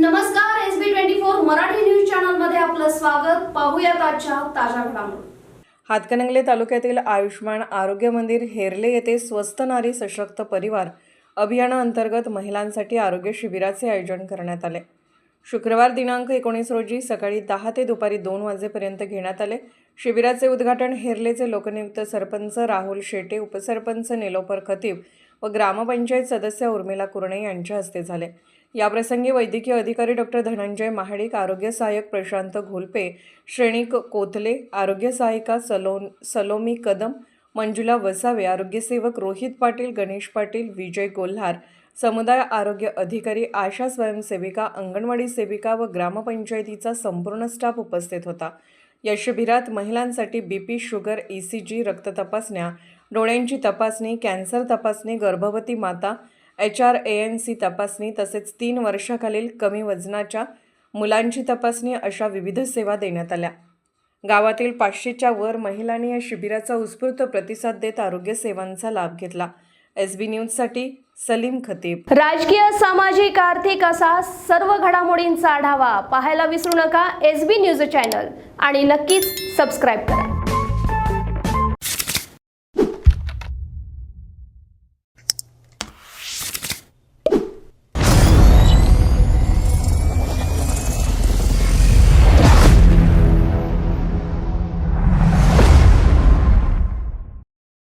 नमस्कार S B twenty four Marathi news चॅनलमध्ये आपलं स्वागत. पाहूया आजच्या ताज्या घडामोडी. हातकणंगले तालुक्यातील आयुष्मान आरोग्य मंदिर हेरले येथे स्वस्त नारी सशक्त परिवार अभियानाअंतर्गत महिलांसाठी आरोग्य शिबिराचे आयोजन करण्यात आले. शुक्रवार दिनांक एकोणीस रोजी सकाळी दहा ते दुपारी दोन वाजेपर्यंत घेण्यात आले. शिबिराचे उद्घाटन हेरलेचे लोकनियुक्त सरपंच राहुल शेटे उपसरपंच निलोपर खतीब व ग्रामपंचायत सदस्य उर्मिला कुरणे यांच्या हस्ते झाले. याप्रसंगी वैद्यकीय अधिकारी डॉक्टर धनंजय महाडिक आरोग्य सहाय्यक प्रशांत घोलपे श्रेणी कोथले आरोग्य सहायिका सलो सलोमी कदम मंजुला वसावे आरोग्यसेवक रोहित पाटील गणेश पाटील विजय कोल्हार समुदाय आरोग्य अधिकारी आशा स्वयंसेविका अंगणवाडी सेविका व ग्रामपंचायतीचा संपूर्ण स्टाफ उपस्थित होता. या शिबिरात महिलांसाठी B P sugar E C G रक्त तपासण्या डोळ्यांची तपासणी कॅन्सर तपासणी गर्भवती माता H R A N C तपासणी तसेच तीन वर्षाखालील कमी वजनाच्या मुलांची तपासणी अशा विविध सेवा देण्यात आल्या. गावातील पाचशेच्या वर महिलांनी या शिबिराचा उत्स्फूर्त प्रतिसाद देत आरोग्य सेवांचा लाभ घेतला. एस बी न्यूजसाठी सलीम खतीब. राजकीय सामाजिक आर्थिक असा सर्व घडामोडींचा आढावा पाहायला विसरू नका एस बी न्यूज चॅनल आणि नक्कीच सबस्क्राईब करा.